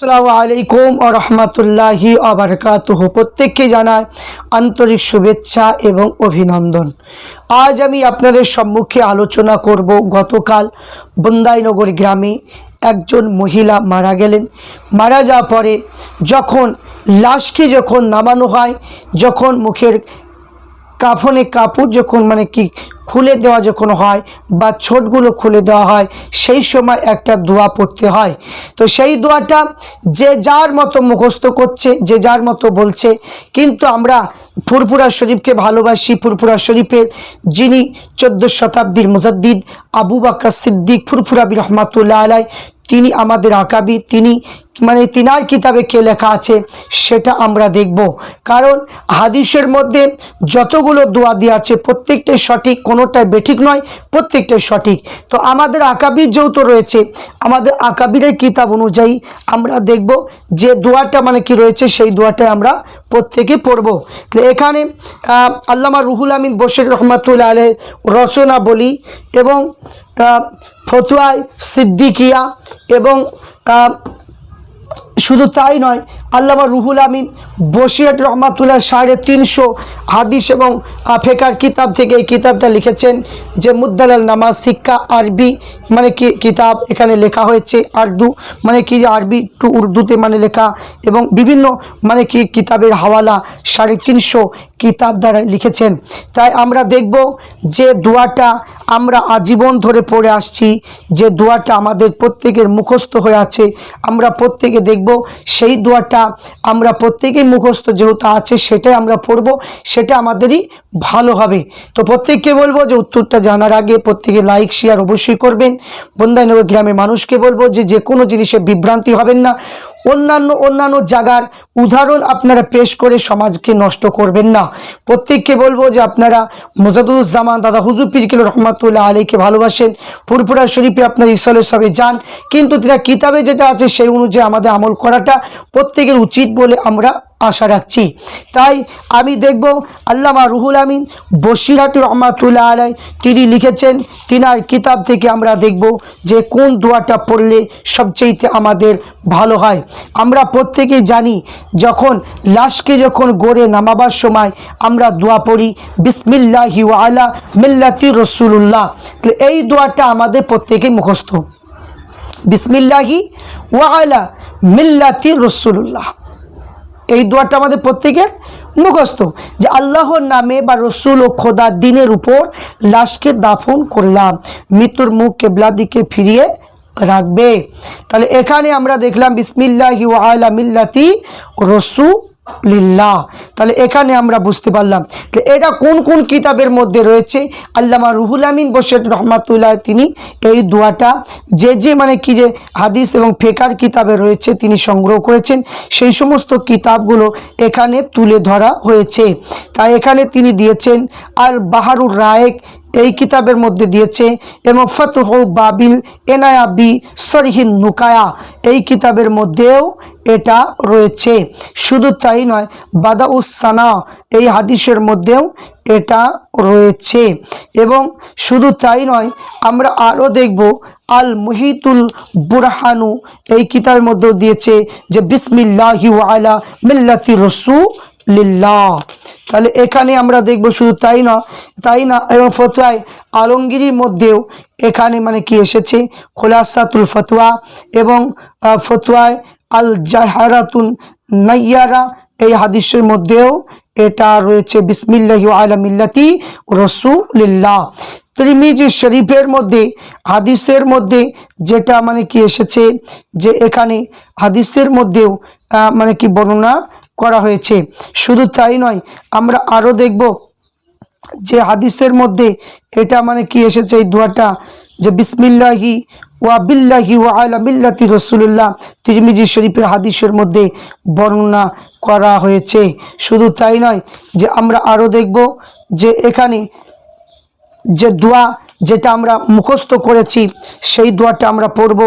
আসসালামু আলাইকুম ও রহমতুল্লাহি আবরকাতুহ প্রত্যেককে জানায় আন্তরিক শুভেচ্ছা এবং অভিনন্দন। আজ আমি আপনাদের সম্মুখে আলোচনা করব গতকাল বন্দাইনগর গ্রামে একজন মহিলা মারা গেলেন। মারা যাওয়ার পরে যখন লাশকে যখন নামানো হয়, যখন মুখের কাফনে কাপড় যখন মানে কি খুলে দেওয়া যখন হয় বা ছোটগুলো খুলে দেওয়া হয়, সেই সময় একটা দোয়া পড়তে হয়। তো সেই দোয়াটা যে যার মতো মুখস্থ করছে, যে যার মতো বলছে, কিন্তু আমরা ফুরফুরা শরীফকে ভালোবাসি। ফুরফুরা শরীফের যিনি চোদ্দ শতাব্দীর মুজাদ্দিদ আবু বাক্কা সিদ্দিক ফুরফুরাবি রহমাতুল্লাহ আলাই তিনি আমাদের আঁকাবি, তিনি মানে তিনার কিতাবে কে লেখা আছে সেটা আমরা দেখব। কারণ হাদিসের মধ্যে যতগুলো দোয়া দেওয়া আছে, প্রত্যেকটাই সঠিক, কোনোটাই বেঠিক নয়, প্রত্যেকটাই সঠিক। তো আমাদের আকাবির যেহেতু রয়েছে, আমাদের আকাবিরের কিতাব অনুযায়ী আমরা দেখব যে দোয়াটা মানে কি রয়েছে, সেই দোয়াটা আমরা প্রত্যেকে পড়ব। তো এখানে আল্লামা রুহুল আমিন বশির রহমাতুল্লাহ আলের রচনা বলি এবং ফতুয়ায় সিদ্দিকিয়া এবং শুধু তাই নয় আল্লামা রুহুল আমিন বসিয়াট রহমাতুল্লাহ সাড়ে তিনশো হাদিস এবং আহ, ফেকার কিতাব থেকে এই কিতাবটা লিখেছেন যে মুদ্দালাল নামাজ শিক্ষা আরবি মানে কি কিতাব এখানে লেখা হয়েছে আর্দু মানে কি আরবি টু উর্দুতে মানে লেখা এবং বিভিন্ন মানে কি কিতাবের হাওয়ালা সাড়ে তিনশো কিতাব দ্বারা লিখেছেন। তাই আমরা দেখব যে দোয়াটা আমরা আজীবন ধরে পড়ে আসছি, যে দোয়াটা আমাদের প্রত্যেকের মুখস্থ হয়ে আছে। আমরা প্রত্যেকে দেখব সেই দোয়াটা আমরা প্রত্যেকেই মুখস্থ যেহেতু আছে, সেটাই আমরা পড়ব, সেটা আমাদেরই ভালো হবে। তো প্রত্যেককে বলব যে উত্তরটা জানার আগে প্রত্যেকে লাইক শেয়ার অবশ্যই করবেন। বন্দাইনগর গ্রামের মানুষকে বলব যে যে কোনো জিনিসে বিভ্রান্তি হবেন না। অন্যান্য অন্যান্য জায়গার উদাহরণ আপনারা পেশ করে সমাজকে নষ্ট করবেন না। প্রত্যেককে বলব যে আপনারা মোজাদুজ্জামান দাদা হুজুর পিরকিল রহমাতুল্লাহ আলীকে ভালোবাসেন, ফুরফুরা শরীফে আপনার ঈশ্বরের সবে যান, কিন্তু তারা কিতাবে যেটা আছে সেই অনুযায়ী আমাদের আমল করাটা প্রত্যেকের উচিত বলে আমরা আশা রাখছি। তাই আমি দেখব আল্লামা রুহুল আমিন বসিরহাটি রহমাতুল্লাহ আলাই তিনি লিখেছেন, তিনার কিতাব থেকে আমরা দেখব যে কোন দোয়াটা পড়লে সবচেয়েতে আমাদের ভালো হয়। আমরা প্রত্যেকেই জানি, যখন লাশকে যখন গড়ে নামাবার সময় আমরা দোয়া পড়ি, বিসমিল্লাহি আলা মিল্লাতি রসুল্লাহ এই দোয়াটা আমাদের প্রত্যেকেই মুখস্থ। বিসমিল্লাহি ওয়ালা মিল্লাতি রসুল্লাহ এই দোয়াটা আমাদের প্রত্যেকে মুখস্থ। যে আল্লাহর নামে বা রসুল ও খোদা দিনের উপর লাশকে দাফন করলাম, মৃত্যুর মুখ কেবলা দিকে ফিরিয়ে রাখবে। তাহলে এখানে আমরা দেখলাম, বিসমিল্লাহি ওয়ালা মিল্লাতি রসু লিল্লাহ। তাহলে এখানে আমরা বুঝতে পারলাম যে এটা কোন কোন কিতাবের মধ্যে রয়েছে। আল্লামা রুহুল আমিন বসের রহমাতুল্লাহ তিনি এই দোয়াটা যে যে মানে কি যে হাদিস এবং ফেকার কিতাবে রয়েছে তিনি সংগ্রহ করেছেন, সেই সমস্ত কিতাবগুলো এখানে তুলে ধরা হয়েছে। তাই এখানে তিনি দিয়েছেন আল বাহারুর রায়েক এই কিতাবের মধ্যে দিয়েছে, এবং ফতহ বাবিল এনায়াবি সরিহিন নুকায়া। এই কিতাবের মধ্যেও এটা রয়েছে। শুধু তাই নয় বাদাউসানা এই হাদিসের মধ্যেও এটা রয়েছে। এবং শুধু তাই নয়, আমরা আরও দেখব, আল মুহিতুল বুরহানু, এই কিতাবের মধ্যেও দিয়েছে যে বিসমিল্লাহি আলা মিল্লাতি রসু লিল্লাহ। তাহলে এখানে আমরা দেখব শুধু তাই না তাই না, এবং ফতোয়ায় আলমগিরির মধ্যেও এখানে মানে কি এসেছে? খোলাসাতুল ফতোয়া এবং ফতোয়ায় আল জাহারাতুন নাইয়ারা, এই হাদিসের মধ্যেও এটা রয়েছে, বিসমিল্লাহি আলা মিল্লাতি রসুলিল্লাহ। ত্রিমিজি শরীফের মধ্যে, হাদিসের মধ্যে যেটা মানে কি এসেছে, যে এখানে হাদিসের মধ্যেও মানে কি বর্ণনা করা হয়েছে। শুধু তাই নয়, আমরা আরও দেখব যে হাদিসের মধ্যে এটা মানে কি এসেছে এই দোয়াটা, যে বিসমিল্লাহি ওয়া বিল্লাহি ওয়া আলা মিল্লাতি রসুল্লাহ তিরমিজি শরীফের হাদিসের মধ্যে বর্ণনা করা হয়েছে। শুধু তাই নয় যে আমরা আরও দেখব যে এখানে যে দোয়া যেটা আমরা মুখস্থ করেছি, সেই দোয়াটা আমরা পড়ব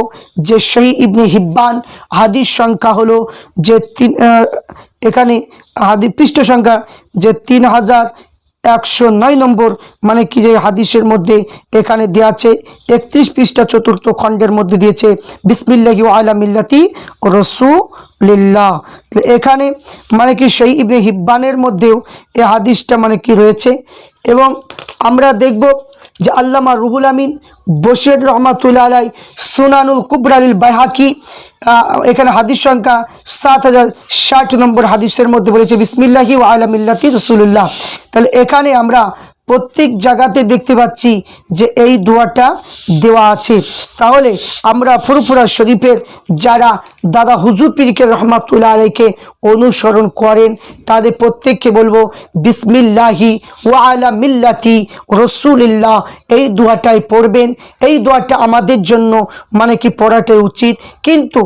যে সেই ইবনে হিব্বান হাদিস সংখ্যা হলো যে তিন এখানে হাদি পৃষ্ঠ সংখ্যা যে তিন হাজার একশো নয় নম্বর মানে কি যে হাদিসের মধ্যে এখানে দেওয়া আছে, একত্রিশ পৃষ্ঠা চতুর্থ খণ্ডের মধ্যে দিয়েছে, বিসমিল্লাহি আলা মিল্লাতি রসুলিল্লাহ। এখানে মানে কি সেই ইবনে হিব্বানের মধ্যেও এই হাদিসটা মানে কি রয়েছে, এবং আমরা দেখব যে আল্লামা রুহুল আমিন বশির রহমাতুল্লা আলাই সোনানুল কুবরালিল বাইহাকি এখানে হাদিস সংখ্যা সাত হাজার ষাট নম্বর হাদিসের মধ্যে বলেছে, বিসমিল্লাহি ও আলমিল্লাতি রসুল্লাহ তাহলে এখানে আমরা প্রত্যেক জায়গাতে দেখতে পাচ্ছি যে এই দোয়াটা দেওয়া আছে। তাহলে আমরা ফুরফুরা শরীফের যারা দাদা হুজুর পীরকে রহমাতুল্লাহ আলাইকে অনুসরণ করেন, তাদের প্রত্যেককে বলব, বিসমিল্লাহি ওয়া আলা মিল্লাতি রসুলিল্লাহ, এই দোয়াটাই পড়বেন। এই দোয়াটা আমাদের জন্য মানে কি পড়াটাই উচিত। কিন্তু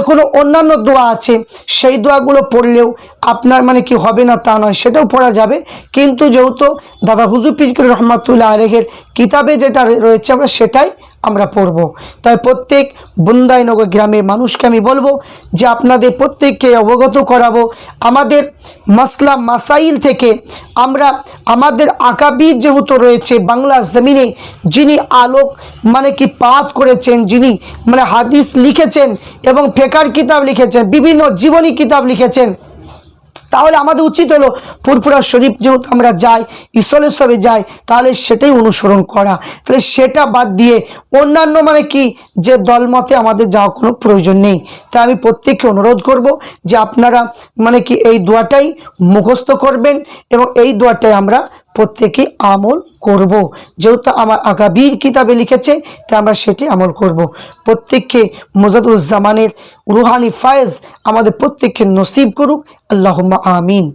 এখনও অন্যান্য দোয়া আছে, সেই দোয়াগুলো পড়লেও আপনার মানে কি হবে না তা নয়, সেটাও পড়া যাবে। কিন্তু যেহেতু দাদা হুজুর পিজকুর রহমাতুল্লাহ আলহের কিতাবে যেটা রয়েছে আমরা সেটাই আমরা পড়ব। তাই প্রত্যেক বুন্দাইনগর গ্রামের মানুষকে আমি বলব যে আপনাদের প্রত্যেককে অবগত করাবো। আমাদের মাসলা মাসাইল থেকে আমরা আমাদের আকাবির যেহেতু রয়েছে বাংলা জমিনে, যিনি আলোক মানে কি পাত করেছেন, যিনি মানে হাদিস লিখেছেন এবং ফেকার কিতাব লিখেছেন, বিভিন্ন জীবনী কিতাব লিখেছেন তাহলে আমাদের উচিত হলো ফুরফুরা শরীফ যেহেতু আমরা যাই ঈশ্বরের সবে যাই, তাহলে সেটাই অনুসরণ করা। তাহলে সেটা বাদ দিয়ে অন্যান্য মানে কি? যে দলমতে আমাদের যাওয়া কোনো প্রয়োজন নেই। তাই আমি প্রত্যেককে অনুরোধ করব যে আপনারা মানে কি এই দোয়াটাই মুখস্থ করবেন এবং এই দোয়াটাই আমরা প্রত্যেকে আমল করব। যেহেতু আমার আগাবীর কিতাবে লিখেছে তা আমরা সেটি আমল করব। প্রত্যেককে মোজাদুজ্জামানের রুহানি ফায়েজ আমাদের প্রত্যেককে নসিব করুক। আল্লাহ আমিন।